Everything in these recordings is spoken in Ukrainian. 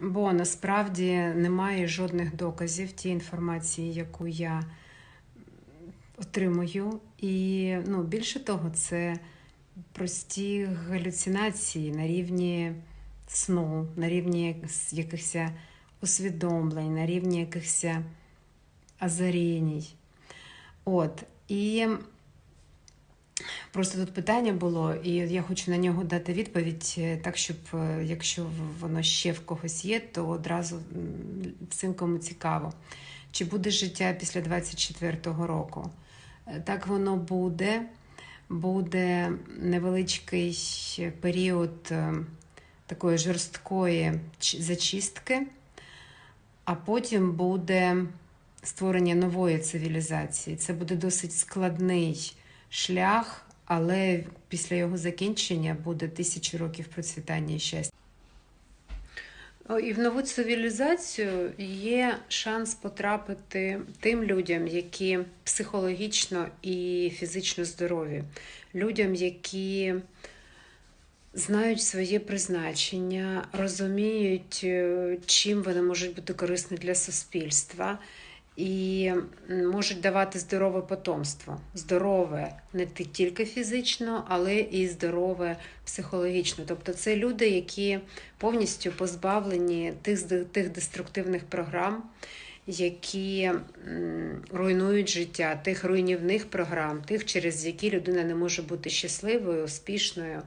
бо насправді немає жодних доказів тієї інформації, яку я отримую. І ну, більше того, це прості галюцинації на рівні сну, на рівні якихось- усвідомлень, на рівні якихось озарінь. От. І просто тут питання було, і я хочу на нього дати відповідь е, так, щоб е, якщо воно ще в когось є, то одразу всім, кому цікаво. Чи буде життя після 24-го року? Е, Так воно буде. Буде невеличкий період такої жорсткої зачистки, а потім буде створення нової цивілізації. Це буде досить складний шлях, але після його закінчення буде тисячі років процвітання і щастя. І в нову цивілізацію є шанс потрапити тим людям, які психологічно і фізично здорові, людям, які знають своє призначення, розуміють, е, чим вони можуть бути корисні для суспільства, і можуть давати здорове потомство. Здорове не тільки фізично, але і здорове психологічно. Тобто це люди, які повністю позбавлені тих, тих деструктивних програм, які руйнують життя, тих руйнівних програм, тих, через які людина не може бути щасливою, успішною,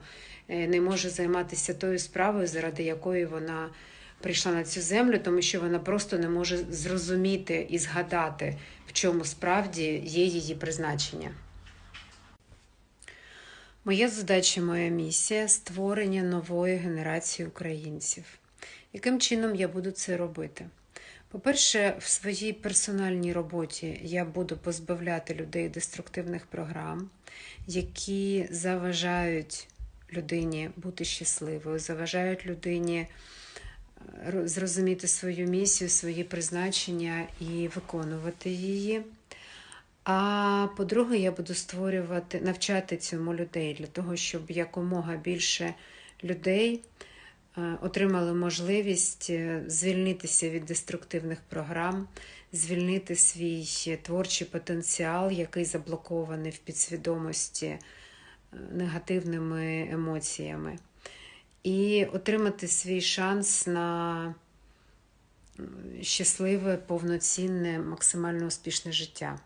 е, не може займатися тою справою, заради якої вона прийшла на цю землю, тому що вона просто не може зрозуміти і згадати, в чому справді є її призначення. Моя задача, моя місія створення нової генерації українців. Яким чином я буду це робити? По-перше, в своїй персональній роботі я буду позбавляти людей деструктивних програм, які заважають людині бути щасливою, заважають людині зрозуміти свою місію, свої призначення і виконувати її. А по-друге, я буду створювати, навчати цьому людей для того, щоб якомога більше людей е, отримали можливість е, звільнитися від деструктивних програм, звільнити свій е, творчий потенціал, який заблокований в підсвідомості негативними емоціями, і отримати свій шанс на щасливе, повноцінне, максимально успішне життя.